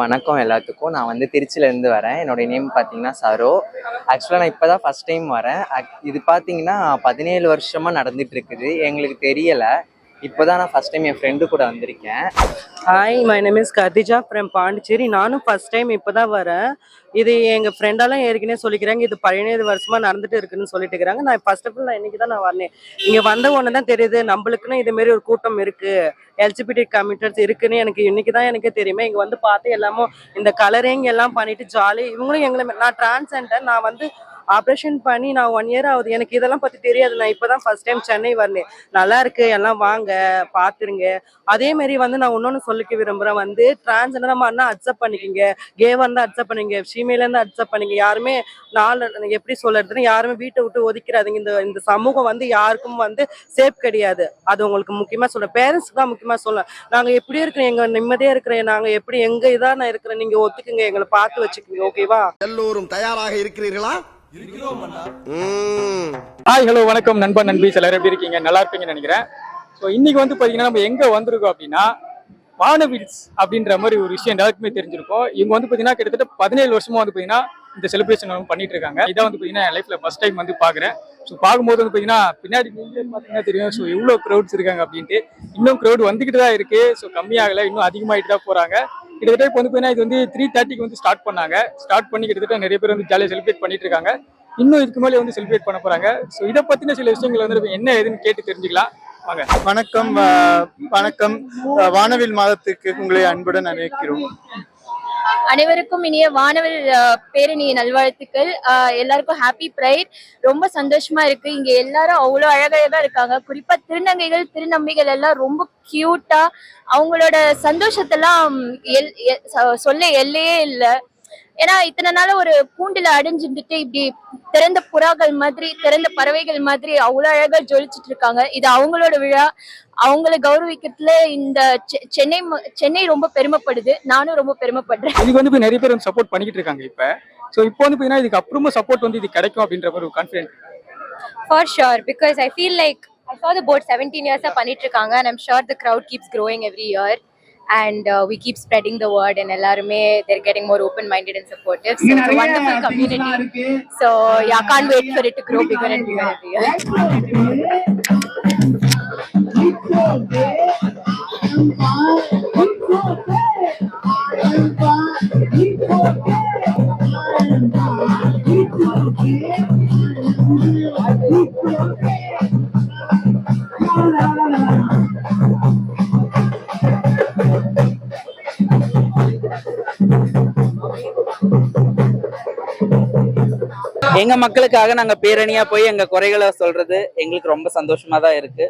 வணக்கம் எல்லாத்துக்கும். நான் வந்து திருச்சியிலேருந்து வரேன். என்னோட நேம் பார்த்தீங்கன்னா சரோ. ஆக்சுவலாக நான் இப்போ தான் ஃபஸ்ட் டைம் வரேன் இது பார்த்தீங்கன்னா பதினேழு வருஷமாக நடந்துட்டு இருக்குது. எங்களுக்கு தெரியலை. இப்போ தான் நான் ஃபஸ்ட் டைம் என் ஃப்ரெண்டு கூட வந்திருக்கேன். Hi my name is Khadija from Pondicherry நானும் ஃபர்ஸ்ட் டைம் இப்போ தான் வரேன். இது எங்கள் ஃப்ரெண்டாலாம் ஏற்கனவே சொல்லிக்கிறாங்க இது பதினேழு வருஷமாக நடந்துட்டு இருக்குன்னு சொல்லிட்டு இருக்கிறாங்க. நான் ஃபர்ஸ்ட் ஆஃப் ஆல் நான் இன்னைக்கு தான் நான் வரேன். இங்கே வந்த ஒன்று தான் தெரியுது நம்மளுக்குன்னு இது ஒரு கூட்டம் இருக்குது எல்ஜிபிடி கம்யூனிட்டர்ஸ் இருக்குன்னு எனக்கு இன்னைக்கு தான் எனக்கு தெரியுமே. இங்கே வந்து பார்த்து எல்லாமே இந்த கலரிங் எல்லாம் பண்ணிட்டு ஜாலி இவங்களும் எங்களை நான் டிரான்ஸெண்டர் நான் வந்து ஆப்ரேஷன் பண்ணி நான் ஒன் இயர் ஆகுது. எனக்கு இதெல்லாம் பற்றி தெரியாது. நான் இப்போ தான் ஃபர்ஸ்ட் டைம் சென்னை வரேன். நல்லா இருக்கு. எல்லாம் வாங்க பார்த்துருங்க அதே மாதிரி வந்து நான் இன்னொன்று சொல்லிக்க விரும்புகிறேன் வந்து டிரான்ஸ்ஜெண்டர் நம்ம அக்செப்ட் பண்ணிக்கங்க. கேவாக இருந்தால் அக்செப்ட் பண்ணிங்க ஃபீமேல இருந்து அக்செப்ட் பண்ணிங்க யாருமே நாலு எப்படி சொல்றதுன்னு யாருமே வீட்டை விட்டு ஒதுக்கிறாதீங்க இந்த இந்த சமூகம் வந்து யாருக்கும் வந்து சேஃப் கிடையாது. அது உங்களுக்கு முக்கியமாக சொல்ல பேரண்ட்ஸ்க்கு தான் முக்கியமாக சொல்ல நாங்கள் எப்படி இருக்கிறோம் எங்க நிம்மதியாக இருக்கிறேன் நாங்கள் எப்படி எங்க இதாக நான் இருக்கிறேன் நீங்கள் ஒத்துக்குங்க. எங்களை பார்த்து வச்சுக்கோங்க. ஓகேவா எல்லோரும் தயாராக இருக்கிறீர்களா? ஹாய் ஹலோ வணக்கம் நண்பா நண்பீஸ் எல்லாரும் எப்படி இருக்கீங்க? நல்லா இருப்பீங்கன்னு நினைக்கிறேன். ஸோ இன்னைக்கு வந்து பார்த்தீங்கன்னா நம்ம எங்கே வந்திருக்கோம் அப்படின்னா வானவில்ஸ் அப்படின்ற மாதிரி ஒரு விஷயம் எல்லாருக்குமே தெரிஞ்சிருக்கும். இவங்க வந்து பார்த்தீங்கன்னா கிட்டத்தட்ட பதினேழு வருஷமா வந்து பார்த்தீங்கன்னா இந்த செலிப்ரேஷன் வந்து பண்ணிட்டு இருக்காங்க. இதான் வந்து பார்த்தீங்கன்னா என் லைஃப்ல ஃபர்ஸ்ட் டைம் வந்து பார்க்குறேன் ஸோ பார்க்கும்போது வந்து பார்த்தீங்கன்னா பின்னாடி பார்த்தீங்கன்னா தெரியும். ஸோ எவ்வளோ க்ரௌட்ஸ் இருக்காங்க அப்படின்ட்டு. இன்னும் க்ரௌட் வந்துக்கிட்டு தான் இருக்கு. ஸோ கம்மியாகலை இன்னும் அதிகமாகிட்டு தான் போகிறாங்க கிட்டத்தட்ட இப்போ வந்து பார்த்தீங்கன்னா இது வந்து த்ரீ தேர்ட்டிக்கு வந்து ஸ்டார்ட் பண்ணாங்க. ஸ்டார்ட் பண்ணி கிட்டத்தட்ட நிறைய பேர் வந்து ஜாலியாக செலிப்ரேட் பண்ணிட்டு இருக்காங்க. இன்னும் இதுக்கு மேலே வந்து செலிப்ரேட் பண்ண போறாங்க. ஸோ இதை பத்தின சில விஷயங்கள் வந்து என்ன ஏதுன்னு கேட்டு தெரிஞ்சுக்கலாம். வாங்க. வணக்கம் வணக்கம். வானவில் மாதத்துக்கு உங்களை அன்புடன் அழைக்கிறோம். அனைவருக்கும் இனிய வானவர் பேரணிய நல்வாழ்த்துக்கள். அஹ், எல்லாருக்கும் ஹாப்பி ப்ரைட் ரொம்ப சந்தோஷமா இருக்கு. இங்க எல்லாரும் அவ்வளோ அழகழகா இருக்காங்க. குறிப்பா திருநங்கைகள் திருநம்பிகள் எல்லாம் ரொம்ப கியூட்டா அவங்களோட சந்தோஷத்தெல்லாம் எல் எ- சொல்ல எல்லையே இல்லை. ஏன்னா இத்தனை நாள் ஒரு கூண்டுல அடைஞ்சுட்டு இப்படி திறந்த புறாக்கள் மாதிரி திறந்த பறவைகள் மாதிரி அவ்வளோ அழகா ஜொலிச்சிட்டு இருக்காங்க. இது அவங்களோட விழா. அவங்கள கௌரவிக்கிறதுல இந்த செ- சென்னை ம- சென்னை ரொம்ப பெருமைப்படுது. நானும் ரொம்ப பெருமைப்படுறேன். இதுக்கு வந்து இப்போ நிறைய பேர் சப்போர்ட் பண்ணிக்கிட்டு இருக்காங்க இப்போ. ஸோ இப்போ வந்து பார்த்தீங்கன்னா இதுக்கு அப்புறமா சப்போர்ட் வந்து இது கிடைக்கும் அப்படின்ற ஒரு confident sure, because I feel like I saw the board 17 years of பண்ணிட்டு and I'm sure the crowd keeps growing every year. And uh, we keep spreading the word, and எல்லாருமே they're getting more open-minded and supportive. So it's a wonderful community. So yeah, can't wait for it to grow bigger and bigger every year. எங்க மக்களுக்காக நாங்க பேரணியா போய் எங்க குறைகளை சொல்றது எங்களுக்கு ரொம்ப சந்தோஷமா தான் இருக்கு.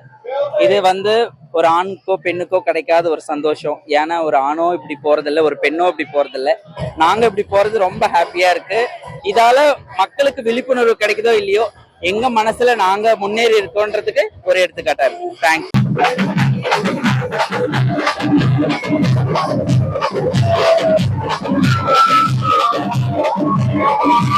இது வந்து ஒரு ஆணுக்கோ பெண்ணுக்கோ கிடைக்காத ஒரு சந்தோஷம். ஏன்னா ஒரு ஆணோ இப்படி போறதில்ல ஒரு பெண்ணோ இப்படி போறதில்ல. நாங்க இப்படி போறது ரொம்ப ஹாப்பியா இருக்கு. இதால மக்களுக்கு விழிப்புணர்வு கிடைக்குதோ இல்லையோ எங்க மனசுல நாங்க முன்னேறி இருக்கோன்றதுக்கு ஒரு எடுத்துக்காட்டா இருக்கு. Thanks Thank